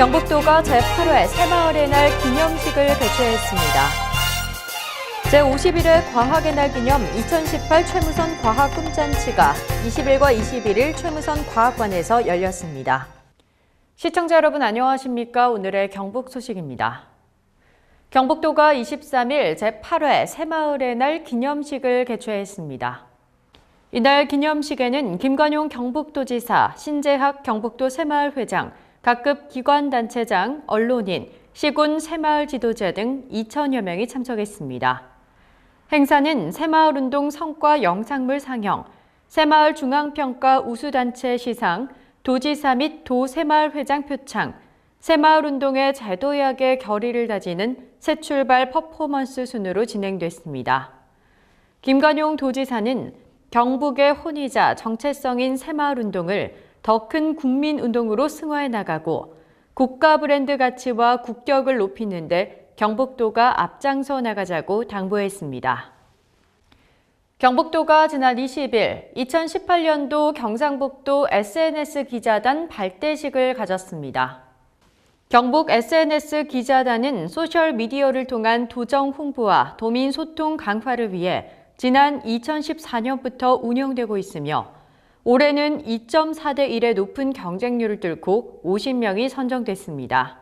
경북도가 제8회 새마을의 날 기념식을 개최했습니다. 제51회 과학의 날 기념 2018 최무선 과학 꿈잔치가 20일과 21일 최무선 과학관에서 열렸습니다. 시청자 여러분 안녕하십니까? 오늘의 경북 소식입니다. 경북도가 23일 제8회 새마을의 날 기념식을 개최했습니다. 이날 기념식에는 김관용 경북도지사, 신재학 경북도 새마을 회장, 각급 기관단체장, 언론인, 시군 새마을 지도자 등 2천여 명이 참석했습니다. 행사는 새마을운동 성과 영상물 상영, 새마을 중앙평가 우수단체 시상, 도지사 및 도새마을 회장 표창, 새마을운동의 제도약의 결의를 다지는 새 출발 퍼포먼스 순으로 진행됐습니다. 김관용 도지사는 경북의 혼이자 정체성인 새마을운동을 더 큰 국민운동으로 승화해 나가고 국가 브랜드 가치와 국격을 높이는 데 경북도가 앞장서 나가자고 당부했습니다. 경북도가 지난 20일 2018년도 경상북도 SNS 기자단 발대식을 가졌습니다. 경북 SNS 기자단은 소셜미디어를 통한 도정 홍보와 도민 소통 강화를 위해 지난 2014년부터 운영되고 있으며 올해는 2.4대 1의 높은 경쟁률을 뚫고 50명이 선정됐습니다.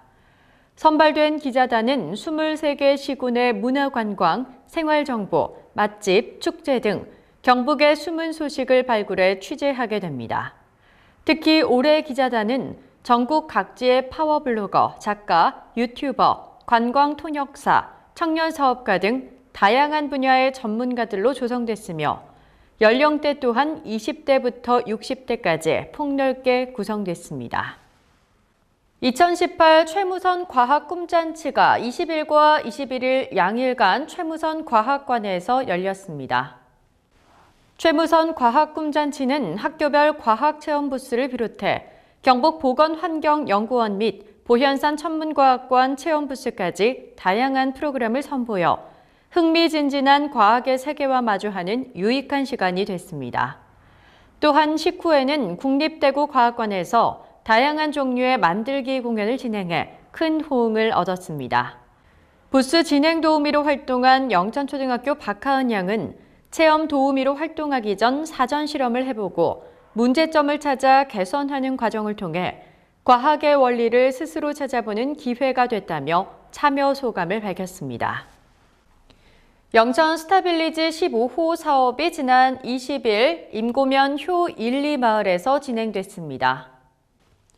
선발된 기자단은 23개 시군의 문화관광, 생활정보, 맛집, 축제 등 경북의 숨은 소식을 발굴해 취재하게 됩니다. 특히 올해 기자단은 전국 각지의 파워블로거, 작가, 유튜버, 관광 통역사, 청년 사업가 등 다양한 분야의 전문가들로 조성됐으며 연령대 또한 20대부터 60대까지 폭넓게 구성됐습니다. 2018 최무선 과학 꿈잔치가 20일과 21일 양일간 최무선 과학관에서 열렸습니다. 최무선 과학 꿈잔치는 학교별 과학 체험 부스를 비롯해 경북 보건환경연구원 및 보현산 천문과학관 체험 부스까지 다양한 프로그램을 선보여 흥미진진한 과학의 세계와 마주하는 유익한 시간이 됐습니다. 또한 식후에는 국립대구 과학관에서 다양한 종류의 만들기 공연을 진행해 큰 호응을 얻었습니다. 부스 진행 도우미로 활동한 영천초등학교 박하은 양은 체험 도우미로 활동하기 전 사전 실험을 해보고 문제점을 찾아 개선하는 과정을 통해 과학의 원리를 스스로 찾아보는 기회가 됐다며 참여 소감을 밝혔습니다. 영천 스타빌리지 15호 사업이 지난 20일 임고면 효 1, 2 마을에서 진행됐습니다.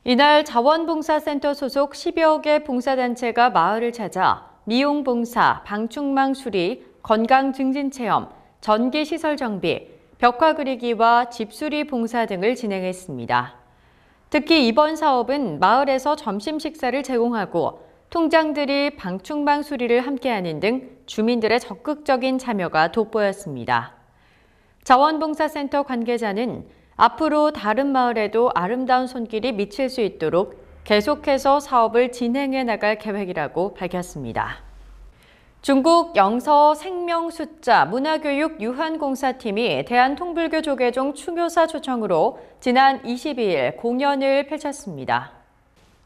이날 자원봉사센터 소속 10여 개 봉사단체가 마을을 찾아 미용봉사, 방충망 수리, 건강 증진 체험, 전기시설 정비, 벽화 그리기와 집수리 봉사 등을 진행했습니다. 특히 이번 사업은 마을에서 점심 식사를 제공하고 통장들이 방충망 수리를 함께하는 등 주민들의 적극적인 참여가 돋보였습니다. 자원봉사센터 관계자는 앞으로 다른 마을에도 아름다운 손길이 미칠 수 있도록 계속해서 사업을 진행해 나갈 계획이라고 밝혔습니다. 중국 영서 생명숫자 문화교육 유한공사팀이 대한통불교 조계종 추교사 초청으로 지난 22일 공연을 펼쳤습니다.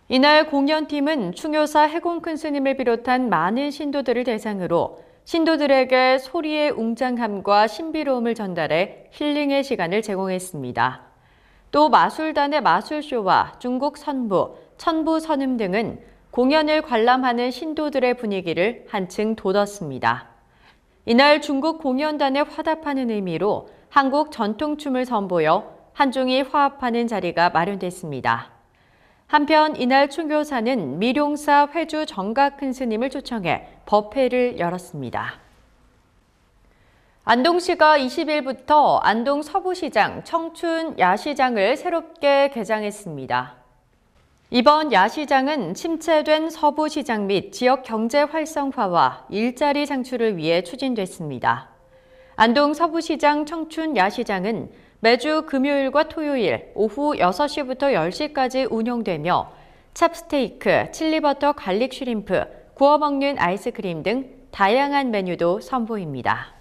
이날 공연팀은 충효사 해공큰 스님을 비롯한 많은 신도들을 대상으로 신도들에게 소리의 웅장함과 신비로움을 전달해 힐링의 시간을 제공했습니다. 또 마술단의 마술쇼와 중국 선부, 천부 선음 등은 공연을 관람하는 신도들의 분위기를 한층 돋웠습니다. 이날 중국 공연단의 화답하는 의미로 한국 전통춤을 선보여 한중이 화합하는 자리가 마련됐습니다. 한편 이날 충교사는 미룡사 회주 정각 큰 스님을 초청해 법회를 열었습니다. 안동시가 20일부터 안동 서부시장 청춘 야시장을 새롭게 개장했습니다. 이번 야시장은 침체된 서부시장 및 지역 경제 활성화와 일자리 창출을 위해 추진됐습니다. 안동 서부시장 청춘 야시장은 매주 금요일과 토요일 오후 6시부터 10시까지 운영되며 찹스테이크, 칠리버터 갈릭 슈림프, 구워 먹는 아이스크림 등 다양한 메뉴도 선보입니다.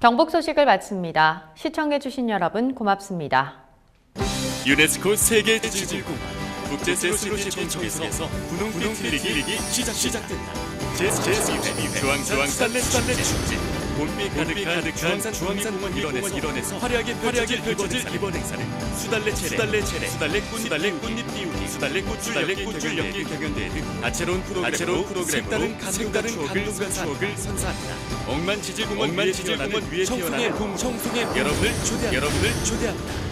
경북 소식을 마칩니다. 시청해주신 여러분 고맙습니다. 유네스코 세계지구공원 국제 슬로시 전청에서 분홍빛 트리기 시작 시작된다. 제12회 주황산 수달래 수달래 축제 봄비 가득한 주황산 주황산 공원 일원에서 일원에서 화려하게 화려하게 펼쳐질 이번 행사는 수달래 체례. 수달래 체례. 수달래 꽃 수달래 꽃잎 띄우기. 수달래 꽃줄 수달래 꽃줄 연기 경연대회 등 다채로운 프로그램으로 프로그램 다른 색다른 감동과 추억을 선사합니다. 억만 지질공원 억만 지질공원 위에 태어난 청송의 여러분을 초대합니다. 여러분을 초대합니다.